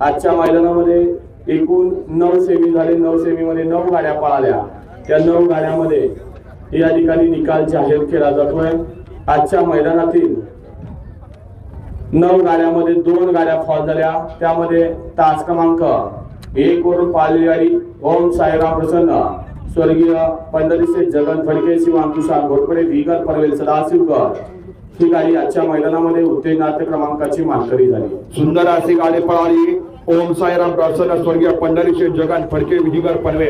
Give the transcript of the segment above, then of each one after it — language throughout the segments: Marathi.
आजच्या मैदानामध्ये एकूण नऊ सेमी झाले नऊ सेमी मध्ये नऊ गाड्या पळाल्या. त्या नऊ गाड्यामध्ये या ठिकाणी निकाल जाहीर केला जातोय. आजच्या मैदानातील नऊ गाड्यामध्ये दोन गाड्या फॉल झाल्या. त्यामध्ये तास क्रमांक एक वरून पाळली गाडी ओम साईराम प्रसन्न. स्वर्गीय पंढरीचे जगन फडके शिवान तुषार घोरपडे विगर परवेल सदाशिवकर. ही गाडी आजच्या मैदानामध्ये उत्तेजनार्थ क्रमांकाची मानकरी झाली. सुंदर अशी गाडी पळाली. ओम साईराम प्रसन्न स्वर्गीय पंढरीशे जगान फडके विजिगर पनवे.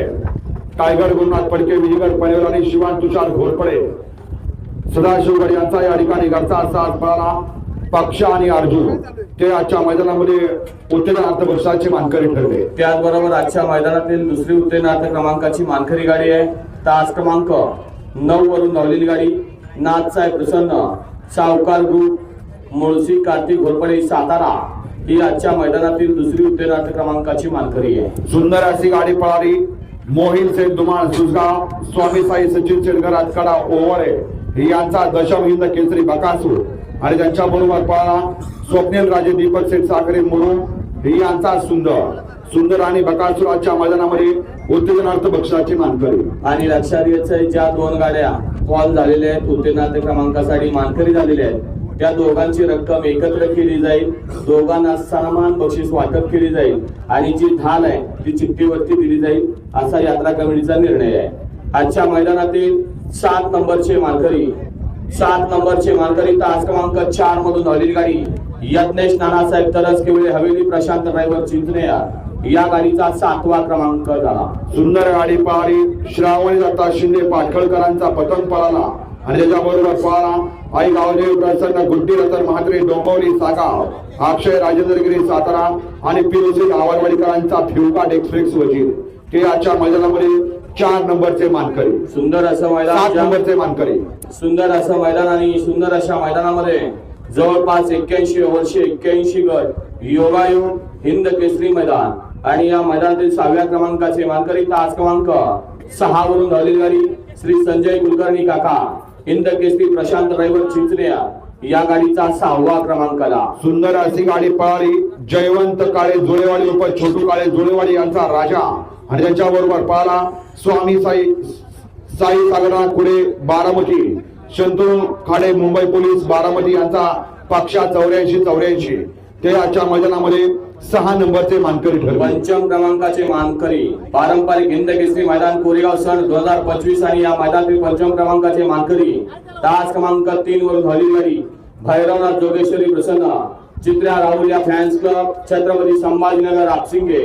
टायगर गुरुनाथ फडके विजिगर पनवेल आणि शिवान तुषार घोरपडे. सदाशिवगड यांचा या ठिकाणी घरचा साथ पळाला. पक्ष आणि अर्जुन ते आजच्या मैदानामध्ये उत्तेजनार्थ वर्षाचे मानकरी ठरले. त्याचबरोबर आजच्या मैदानातील दुसरी उत्तेजनार्थ क्रमांकाची मानकरी गाडी आहे. तास क्रमांक नऊ वरून धावलेली गाडी. नाथसाहेब प्रसन्न सावकार ग्रुप मुळशी कार्तिक घोरपडे सातारा. ही आजच्या मैदानातील दुसरी उत्तेजनार्थ क्रमांकाची मानकरी आहे. सुंदर अशी गाडी पळाली. मोहिल शेठ दुमाळ सुसगाव स्वामी साई सचिन शेटकर आजकाडा ओवरे यांचा दशम हिंद केसरी बकासूर. आणि त्यांच्या बरोबर पळाला स्वप्नील राजे दीपक शेठ साखरे मुरुम यांचा सुंदर सुंदर आणि बकासूर आजच्या मैदानामध्ये उत्तेजनार्थ बक्षाची मानकरी. आणि लक्षात घ्यायचं ज्या दोन गाड्या फॉल झालेल्या आहेत उत्तेजनार्थ क्रमांकासाठी मानकरी झालेल्या आहेत. त्या दोघांची रक्कम एकत्र केली जाईल. दोघांना समान बक्षीस वाटप केली जाईल आणि जी धान आहे ती चिठ्ठीवरती दिली जाईल असा यात्रा कमिटीचा निर्णय आहे. आजच्या मैदानातील सात नंबरचे मानकरी सात नंबरचे मानकरी तास क्रमांक चार मधून धावलेली गाडी यज्ञेश नानासाहेब तरस किवळे हवेली प्रशांत ड्रायव्हर चिंचणे या गाडीचा सातवा क्रमांक झाला. सुंदर गाडी पारी श्रावणी दत्ता शिंदे पाटखळकरांचा पतंग पळाला. आणि त्याच्याबरोबर पळाला आई गावदेव प्रसन्न गुड्डी रतन म्हात्रे डोंबवली सागाव अक्षय राजेंद्रगिरी सातारा आणि पिरोजी गावडवाडीकरांचा फ्युकाट एक्सप्रेस वजीर. ते आजच्या मैदानामध्ये चार नंबरचे मानकरी. सुंदर असं सात मैदान नंबरचे मानकरी. सुंदर असं मैदान आणि सुंदर अशा मैदानामध्ये जवळपास एक्क्याऐंशी वर्षे एक्क्याऐंशी गट योगायोग हिंद केसरी मैदान. आणि या मैदानातील सहाव्या क्रमांकाचे मानकरी तास क्रमांक सहा वरून धावलेली गाडी श्री संजय कुलकर्णी काका. हिंद केसरी प्रशांत ड्रायव्हर चिंचल्या या गाडीचा सहावा क्रमांक आला. सुंदर अशी गाडी पळाली. जयवंत काळे जोडेवाडी उप छोटू काळे जोडेवाडी यांचा राजा आणि त्यांच्याबरोबर पळाला. स्वामी साई साई सागरनाथ कुडे बारामती. शंतनू खाडे मुंबई पोलीस बारामती यांचा पक्षा चौऱ्याऐंशी चौऱ्याऐंशी. ते आजच्या मैदानामध्ये सहा नंबरचे मानकरी ठरले. पंचम क्रमांकाचे मानकरी पारंपरिक हिंद केसरी मैदान कोरेगाव सन दोन हजार पंचवीस आणि या मैदानातील पंचम क्रमांकाचे मानकरी तास क्रमांक तीन वरून झालेली भैरवनाथ जोगेश्वरी प्रसन्न चित्र्या राहुल या फॅन्स क्लब छत्रपती संभाजीनगर आपसिंगे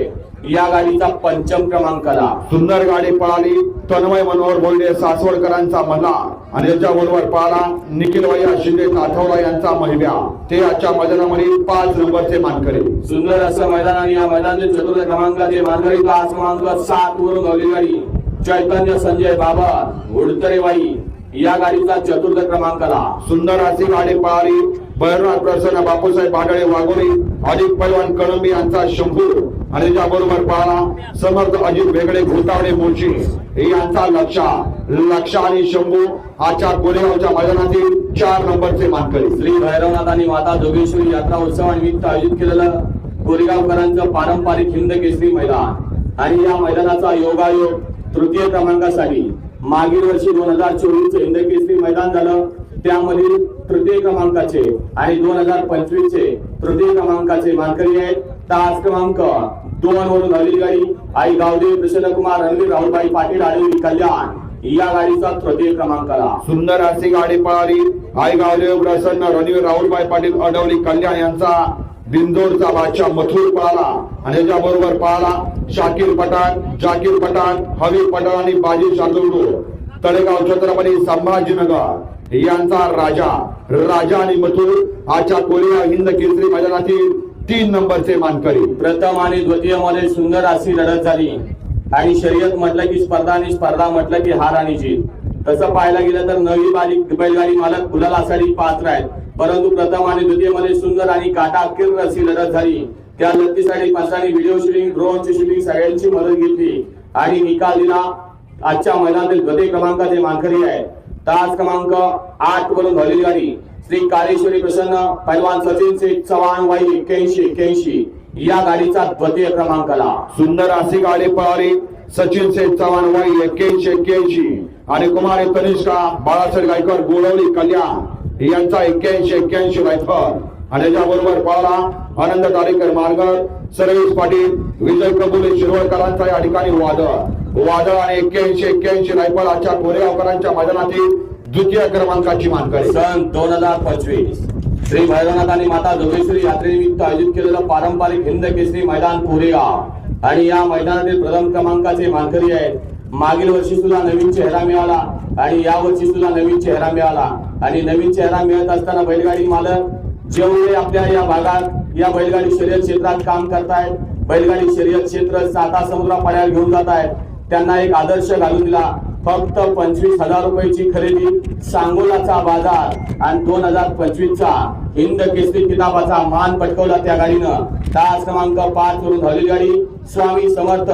या गाडीचा पंचम क्रमांक आला सुंदर गाडी पळाली. तन्मय मनोहर बोलडे सासवडकरांचा मल्ला आणि त्याच्याबरोबर पळाला निखिल वैया शिंदे ताठवला यांचा महिब्या ते आजच्या मैदानामध्ये पाच नंबरचे मानकरी. सुंदर असं मैदान आणि या मैदानातील चतुर्थ क्रमांकाचे मानकरी तास क्रमांक सात वरून धावलेली गाडी चैतन्य संजय बाबा उडतरेवाई. या गाडीचा चतुर्थ क्रमांक आला सुंदर अशी गाडी पळाली. भैरवनाथ प्रसन्न बापूसाहेब बागळे वाघोली अधिक पैलवान कळंबी यांचा शंभू. आणि त्याबरोबर पळाला समर्थ अजित वेगळे घोटावडे मोची यांचा लक्षा लक्षा आणि शंभू आजच्या गोरेगावच्या मैदानातील चार नंबरचे मानकरी. श्री भैरवनाथ आणि माता जोगेश्वरी यात्रा उत्सवानिमित्त आयोजित केलेलं कोरेगावकरांचं पारंपरिक हिंद केसरी मैदान. आणि या मैदानाचा योगायोग तृतीय क्रमांकासाठी मागील वर्षी दोन हजार चोवीस हिंद केसरी मैदान झालं. त्यामधील तृतीय क्रमांकाचे आणि दोन हजार पंचवीस चे तृतीय क्रमांकाचे मानकरी आहेत. तास क्रमांक दोन वरून झालेली गाडी आई गावदेव प्रसन्नकुमार रणवीर राहुलबाई पाटील आडवी कल्याण. या गाडीचा तृतीय क्रमांक आला सुंदर अशी गाडी पळाली. आई गावदेव प्रसन्न रणवीर राहुलबाई पाटील अडवली. कल्याण यांचा बिंदोरचा बादशाह मथुर पळाला आणि त्याच्याबरोबर पळाला शाकिर पठाण जाकीर पठाण हवी पठाण आणि बाजी शार्दुल तळेगाव छत्रपती संभाजीनगर. यांचा राजा राजा आणि मथुर. आजच्या कोरिया हिंद केसरी मैदानातील तीन नंबरचे मानकरी. प्रथम आणि द्वितीयमध्ये सुंदर अशी लढत झाली. आणि शर्यत म्हटलं की स्पर्धा आणि स्पर्धा म्हटलं की हार आणि जीत. तसं पाहायला गेलं तर नवी बाली बैलगाडी मालक गुलालासाठी पात्र आहेत. परंतु प्रथम आणि द्वितीयमध्ये सुंदर आणि काटाकीर अशी लढत झाली. त्या लढतीसाठी पंचांनी व्हिडिओ शूटिंग ड्रोनची शूटिंग सगळ्यांची मदत घेतली. आणि निकाल दिला. आजच्या मैदानातील द्वितीय क्रमांकाचे मानकरी आहेत. तास क्रमांक आठ वरून झालेली गाडी. श्री काळेश्वरी प्रसन्न पैलवान सचिन शेख चव्हाण वाई एक्क्याऐंशी एक्क्याऐंशी या गाडीचा द्वितीय क्रमांक सुंदर अशी गाडी पळाली. सचिन शेठ चव्हाण वाई एक्क्याऐंशी एक्क्याऐंशी आणि कुमारी तनिष्का बाळासाहेब गायकवाड गोळवली कल्याण. यांचा एक्क्याऐंशी एक्क्याऐंशी रायफल. आणि त्याच्याबरोबर पळाला आनंद तारेकर मार्गर सर्वेश पाटील विजय कबुले शिरवळकरांचा या ठिकाणी वादळ. वादळ आणि एक्क्याऐंशी एक्क्याऐंशी रायफल आजच्या कोरेगावकरांच्या मैदानातील द्वितीय क्रमांकाची मानकरी. सन दोन हजार पंचवीस. श्री भैरवनाथ आणि माता जोगेश्वरी यात्रेनिमित्त आयोजित केलेलं पारंपरिक हिंद केसरी मैदान कोरेगाव आणि या मैदानातील प्रथम क्रमांकाचे मानकरी आहेत. मागील वर्षी सुद्धा नवीन चेहरा मिळाला आणि या वर्षी सुद्धा नवीन चेहरा मिळाला. आणि नवीन चेहरा मिळत असताना बैलगाडी मालक जेवढे आपल्या या भागात या बैलगाडी शर्यत क्षेत्रात काम करतायत बैलगाडी शर्यत क्षेत्र साता समुद्रा पर्याय घेऊन जात आहेत त्यांना एक आदर्श घालून दिला. फक्त पंचवीस हजार रुपयाची खरेदी सांगोलाचा बाजार आणि दोन हजार पंचवीसचा हिंद केसरी किताबाचा मान पटकवला त्या गाडीनं. तास क्रमांक पाच वरून धावलेली गाडी. स्वामी समर्थ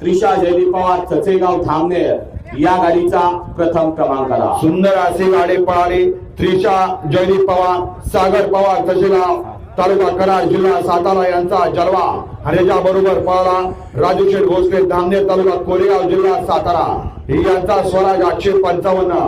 त्रिशा जयदी पवार चचेगाव थांबनेर या गाडीचा प्रथम क्रमांक आला. सुंदर असे गाडी पळाली. त्रिशा जयदीप पवार सागर पवार चचेगाव तालुका कराड जिल्हा सातारा यांचा जलवा हरेजा बरोबर पळाला राजू शेठ भोसले धामनेर तालुका कोरेगाव जिल्हा सातारा. यांचा स्वराज आठशे पंचावन्न.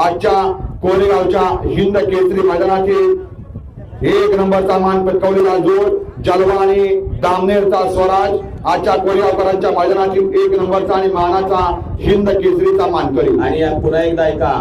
आजच्या कोरेगावच्या हिंद केसरी मैदानातील एक नंबरचा मान पटकावलेला जोड जलवा आणि दामनेरचा स्वराज आजच्या कोरेगावकरांच्या मैदानातील एक नंबरचा आणि मानाचा हिंद केसरीचा मानकरी. आणि पुन्हा एकदा ऐका